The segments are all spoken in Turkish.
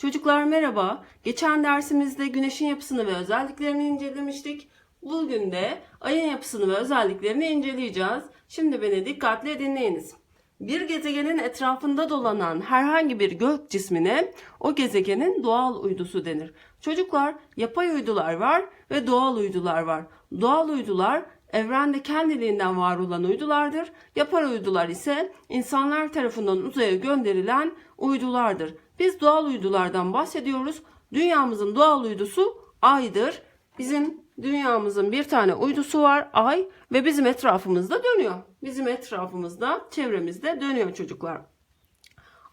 Çocuklar merhaba. Geçen dersimizde güneşin yapısını ve özelliklerini incelemiştik. Bugün de ayın yapısını ve özelliklerini inceleyeceğiz. Şimdi beni dikkatle dinleyiniz. Bir gezegenin etrafında dolanan herhangi bir gök cismine o gezegenin doğal uydusu denir. Çocuklar yapay uydular var ve doğal uydular var. Doğal uydular evrende kendiliğinden var olan uydulardır. Yapay uydular ise insanlar tarafından uzaya gönderilen uydulardır. Biz doğal uydulardan bahsediyoruz. Dünyamızın doğal uydusu Ay'dır. Bizim dünyamızın bir tane uydusu var Ay ve bizim etrafımızda dönüyor. Bizim etrafımızda, çevremizde dönüyor çocuklar.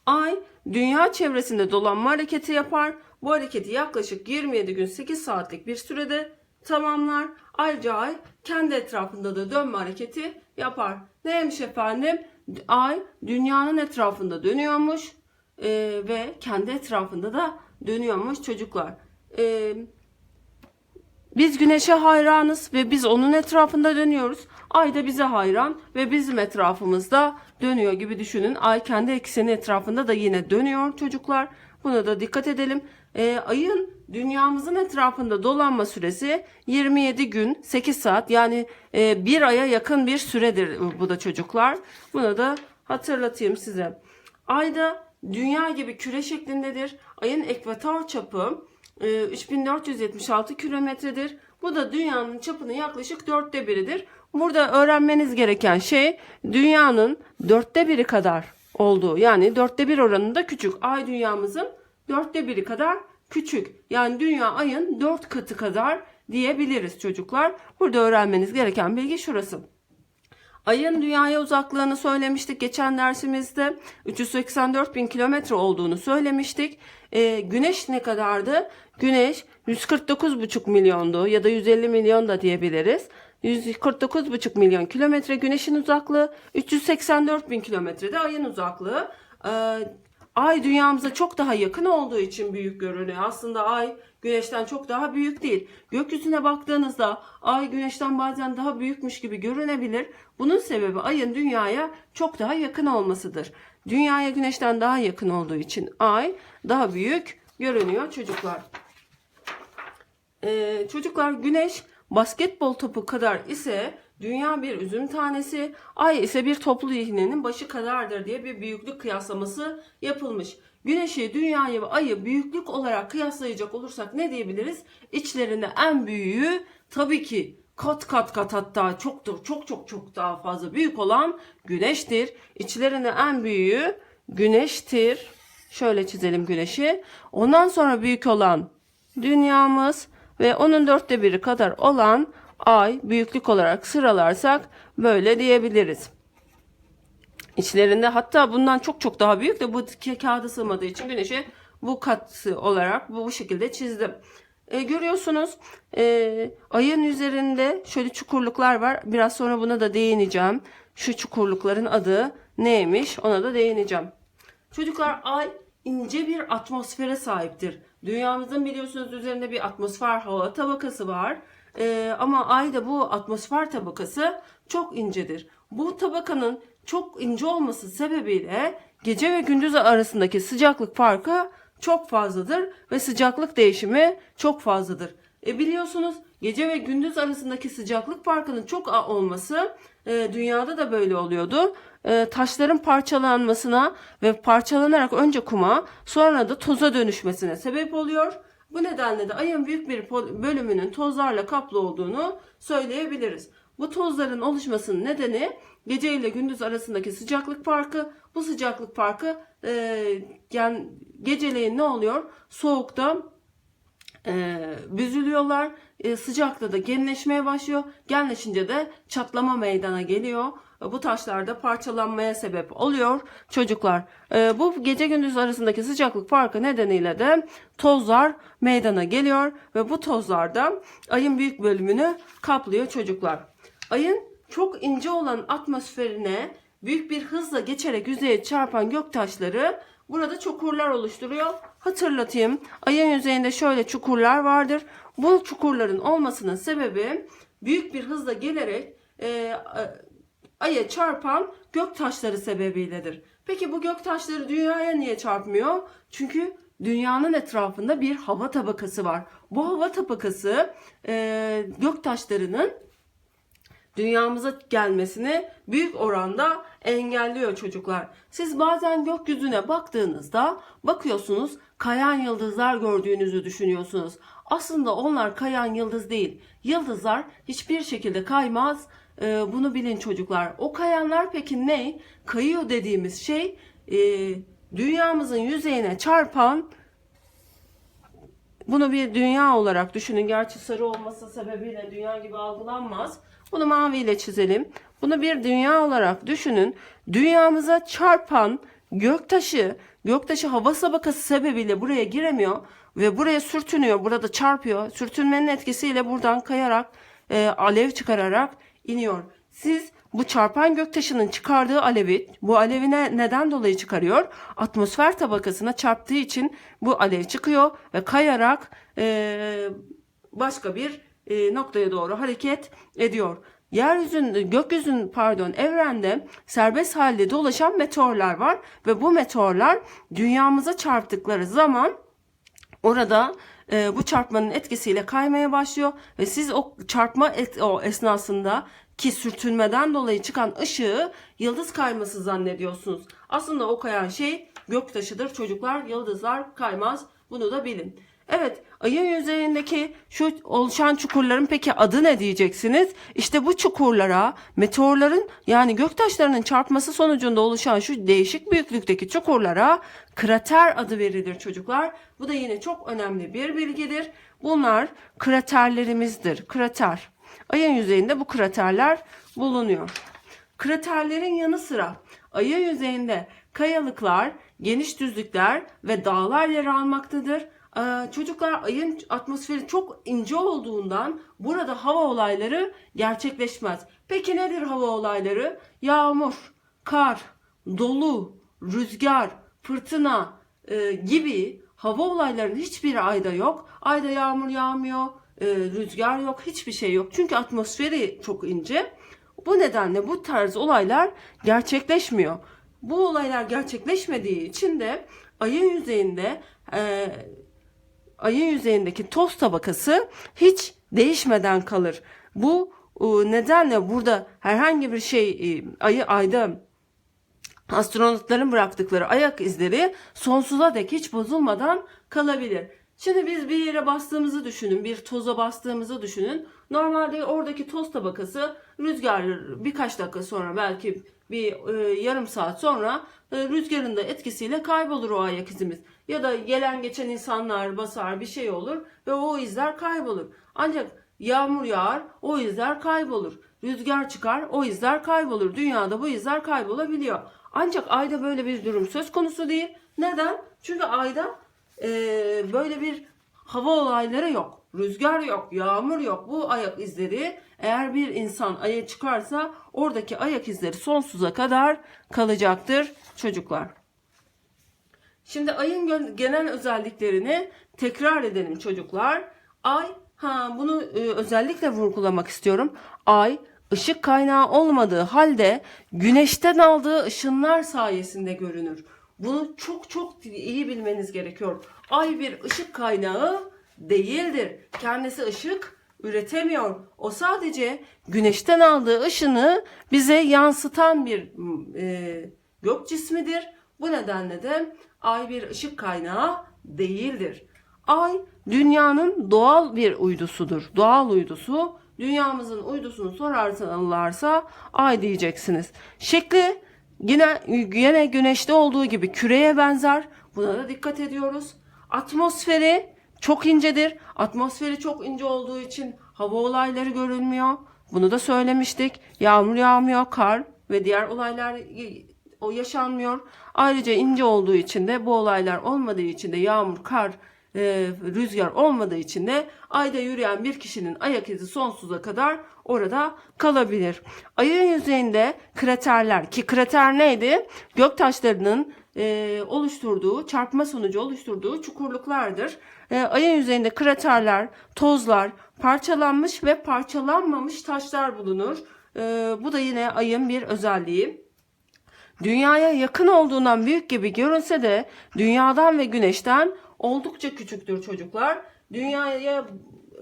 Ay dünya çevresinde dolanma hareketi yapar. Bu hareketi yaklaşık 27 gün 8 saatlik bir sürede tamamlar. Ayrıca ay kendi etrafında da dönme hareketi yapar. Neymiş efendim? Ay dünyanın etrafında dönüyormuş e, ve kendi etrafında da dönüyormuş çocuklar. E, biz güneşe hayranız ve biz onun etrafında dönüyoruz. Ay da bize hayran ve bizim etrafımızda dönüyor gibi düşünün. Ay kendi ekseni etrafında da yine dönüyor çocuklar. Buna da dikkat edelim. Ee, ayın dünyamızın etrafında dolanma süresi 27 gün 8 saat yani e, bir aya yakın bir süredir bu da çocuklar. Buna da hatırlatayım size. Ayda dünya gibi küre şeklindedir. Ayın ekvator çapı e, 3476 kilometredir. Bu da dünyanın çapının yaklaşık dörtte biridir. Burada öğrenmeniz gereken şey dünyanın dörtte biri kadar olduğu. Yani dörtte bir oranında küçük. Ay dünyamızın dörtte biri kadar küçük. Yani dünya ayın dört katı kadar diyebiliriz çocuklar. Burada öğrenmeniz gereken bilgi şurası. Ayın dünyaya uzaklığını söylemiştik geçen dersimizde. 384 bin kilometre olduğunu söylemiştik. Ee, güneş ne kadardı? Güneş 149,5 milyondu ya da 150 milyon da diyebiliriz. 149,5 milyon kilometre güneşin uzaklığı, 384 bin kilometrede ayın uzaklığı. Ee, ay dünyamıza çok daha yakın olduğu için büyük görünüyor. Aslında ay güneşten çok daha büyük değil. Gökyüzüne baktığınızda ay güneşten bazen daha büyükmüş gibi görünebilir. Bunun sebebi ayın dünyaya çok daha yakın olmasıdır. Dünyaya güneşten daha yakın olduğu için ay daha büyük görünüyor çocuklar. Ee, çocuklar güneş basketbol topu kadar ise dünya bir üzüm tanesi, ay ise bir toplu iğnenin başı kadardır diye bir büyüklük kıyaslaması yapılmış. Güneşi, dünyayı ve ayı büyüklük olarak kıyaslayacak olursak ne diyebiliriz? İçlerinde en büyüğü tabii ki kat kat kat hatta çok da çok çok çok daha fazla büyük olan güneştir. İçlerinde en büyüğü güneştir. Şöyle çizelim güneşi. Ondan sonra büyük olan dünyamız ve onun dörtte biri kadar olan ay büyüklük olarak sıralarsak böyle diyebiliriz. İçlerinde hatta bundan çok çok daha büyük de bu ka- kağıda sığmadığı için güneşe bu katı olarak bu, bu şekilde çizdim. E, görüyorsunuz e, ayın üzerinde şöyle çukurluklar var. Biraz sonra buna da değineceğim. Şu çukurlukların adı neymiş ona da değineceğim. Çocuklar ay ince bir atmosfere sahiptir. Dünyamızın biliyorsunuz üzerinde bir atmosfer hava tabakası var. Ee, ama ayda bu atmosfer tabakası çok incedir. Bu tabakanın çok ince olması sebebiyle gece ve gündüz arasındaki sıcaklık farkı çok fazladır ve sıcaklık değişimi çok fazladır. E biliyorsunuz gece ve gündüz arasındaki sıcaklık farkının çok olması e, dünyada da böyle oluyordu. E, taşların parçalanmasına ve parçalanarak önce kuma sonra da toza dönüşmesine sebep oluyor. Bu nedenle de ayın büyük bir bölümünün tozlarla kaplı olduğunu söyleyebiliriz. Bu tozların oluşmasının nedeni gece ile gündüz arasındaki sıcaklık farkı. Bu sıcaklık farkı e, yani geceleyin ne oluyor? Soğukta e, büzülüyorlar. E, sıcakta da genleşmeye başlıyor. Genleşince de çatlama meydana geliyor. E, bu taşlar da parçalanmaya sebep oluyor çocuklar. E, bu gece gündüz arasındaki sıcaklık farkı nedeniyle de tozlar meydana geliyor ve bu tozlar da ayın büyük bölümünü kaplıyor çocuklar. Ayın çok ince olan atmosferine büyük bir hızla geçerek yüzeye çarpan göktaşları burada çukurlar oluşturuyor. Hatırlatayım. Ayın yüzeyinde şöyle çukurlar vardır. Bu çukurların olmasının sebebi büyük bir hızla gelerek e, aya çarpan gök taşları sebebiyledir. Peki bu gök taşları dünyaya niye çarpmıyor? Çünkü dünyanın etrafında bir hava tabakası var. Bu hava tabakası e, göktaşlarının dünyamıza gelmesini büyük oranda engelliyor çocuklar. Siz bazen gökyüzüne baktığınızda bakıyorsunuz kayan yıldızlar gördüğünüzü düşünüyorsunuz. Aslında onlar kayan yıldız değil. Yıldızlar hiçbir şekilde kaymaz. Ee, bunu bilin çocuklar. O kayanlar peki ne? Kayıyor dediğimiz şey e, dünyamızın yüzeyine çarpan bunu bir dünya olarak düşünün. Gerçi sarı olması sebebiyle dünya gibi algılanmaz. Bunu maviyle çizelim. Bunu bir dünya olarak düşünün. Dünyamıza çarpan göktaşı, göktaşı hava tabakası sebebiyle buraya giremiyor ve buraya sürtünüyor. Burada çarpıyor. Sürtünmenin etkisiyle buradan kayarak, e, alev çıkararak iniyor. Siz bu çarpan göktaşının çıkardığı alevi, bu alevi ne- neden dolayı çıkarıyor? Atmosfer tabakasına çarptığı için bu alev çıkıyor ve kayarak e, başka bir e, noktaya doğru hareket ediyor. Yeryüzün, gökyüzün pardon evrende serbest halde dolaşan meteorlar var ve bu meteorlar dünyamıza çarptıkları zaman Orada e, bu çarpmanın etkisiyle kaymaya başlıyor ve siz o çarpma et, o esnasında ki sürtünmeden dolayı çıkan ışığı yıldız kayması zannediyorsunuz. Aslında o kayan şey göktaşıdır çocuklar. Yıldızlar kaymaz. Bunu da bilin. Evet, ayın yüzeyindeki şu oluşan çukurların peki adı ne diyeceksiniz? İşte bu çukurlara meteorların yani göktaşlarının çarpması sonucunda oluşan şu değişik büyüklükteki çukurlara krater adı verilir çocuklar. Bu da yine çok önemli bir bilgidir. Bunlar kraterlerimizdir. Krater. Ayın yüzeyinde bu kraterler bulunuyor. Kraterlerin yanı sıra ayın yüzeyinde kayalıklar, geniş düzlükler ve dağlar yer almaktadır. Ee, çocuklar ayın atmosferi çok ince olduğundan burada hava olayları gerçekleşmez. Peki nedir hava olayları? Yağmur, kar, dolu, rüzgar, fırtına e, gibi hava olaylarının hiçbiri ayda yok. Ayda yağmur yağmıyor, e, rüzgar yok, hiçbir şey yok. Çünkü atmosferi çok ince. Bu nedenle bu tarz olaylar gerçekleşmiyor. Bu olaylar gerçekleşmediği için de ayın yüzeyinde e, ayın yüzeyindeki toz tabakası hiç değişmeden kalır. Bu e, nedenle burada herhangi bir şey e, ayı ayda astronotların bıraktıkları ayak izleri sonsuza dek hiç bozulmadan kalabilir. Şimdi biz bir yere bastığımızı düşünün, bir toza bastığımızı düşünün. Normalde oradaki toz tabakası rüzgar birkaç dakika sonra belki bir e, yarım saat sonra e, rüzgarın da etkisiyle kaybolur o ayak izimiz. Ya da gelen geçen insanlar basar bir şey olur ve o izler kaybolur. Ancak yağmur yağar o izler kaybolur. Rüzgar çıkar o izler kaybolur. Dünyada bu izler kaybolabiliyor. Ancak ayda böyle bir durum söz konusu değil. Neden? Çünkü ayda e, böyle bir hava olayları yok. Rüzgar yok, yağmur yok. Bu ayak izleri eğer bir insan aya çıkarsa oradaki ayak izleri sonsuza kadar kalacaktır çocuklar. Şimdi ayın genel özelliklerini tekrar edelim çocuklar. Ay, ha bunu e, özellikle vurgulamak istiyorum. Ay ışık kaynağı olmadığı halde güneşten aldığı ışınlar sayesinde görünür. Bunu çok çok iyi bilmeniz gerekiyor. Ay bir ışık kaynağı değildir. Kendisi ışık üretemiyor. O sadece güneşten aldığı ışını bize yansıtan bir e, gök cismidir. Bu nedenle de ay bir ışık kaynağı değildir. Ay dünyanın doğal bir uydusudur. Doğal uydusu. Dünyamızın uydusunu sorarlarsa ay diyeceksiniz. Şekli yine, yine güneşte olduğu gibi küreye benzer. Buna da dikkat ediyoruz. Atmosferi çok incedir. Atmosferi çok ince olduğu için hava olayları görülmüyor. Bunu da söylemiştik. Yağmur yağmıyor, kar ve diğer olaylar o yaşanmıyor. Ayrıca ince olduğu için de bu olaylar olmadığı için de yağmur, kar, e, rüzgar olmadığı için de ayda yürüyen bir kişinin ayak izi sonsuza kadar orada kalabilir. Ayın yüzeyinde kraterler ki krater neydi? Göktaşlarının e, oluşturduğu, çarpma sonucu oluşturduğu çukurluklardır. E, ayın yüzeyinde kraterler, tozlar, parçalanmış ve parçalanmamış taşlar bulunur. E, bu da yine ayın bir özelliği. Dünyaya yakın olduğundan büyük gibi görünse de dünyadan ve güneşten oldukça küçüktür çocuklar. Dünyaya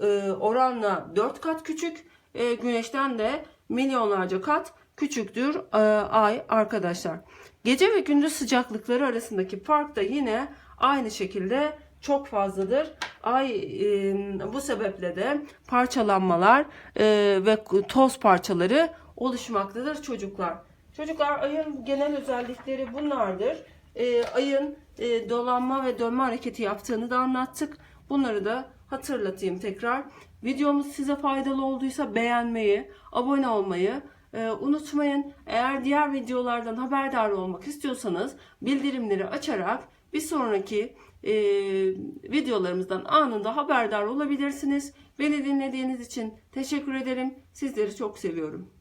e, oranla 4 kat küçük. E, güneşten de milyonlarca kat küçüktür e, ay arkadaşlar. Gece ve gündüz sıcaklıkları arasındaki fark da yine aynı şekilde çok fazladır. Ay e, bu sebeple de parçalanmalar e, ve toz parçaları oluşmaktadır çocuklar. Çocuklar ayın genel özellikleri bunlardır. E, ayın e, dolanma ve dönme hareketi yaptığını da anlattık. Bunları da hatırlatayım tekrar. Videomuz size faydalı olduysa beğenmeyi, abone olmayı e, unutmayın. Eğer diğer videolardan haberdar olmak istiyorsanız bildirimleri açarak bir sonraki e, videolarımızdan anında haberdar olabilirsiniz. Beni dinlediğiniz için teşekkür ederim. Sizleri çok seviyorum.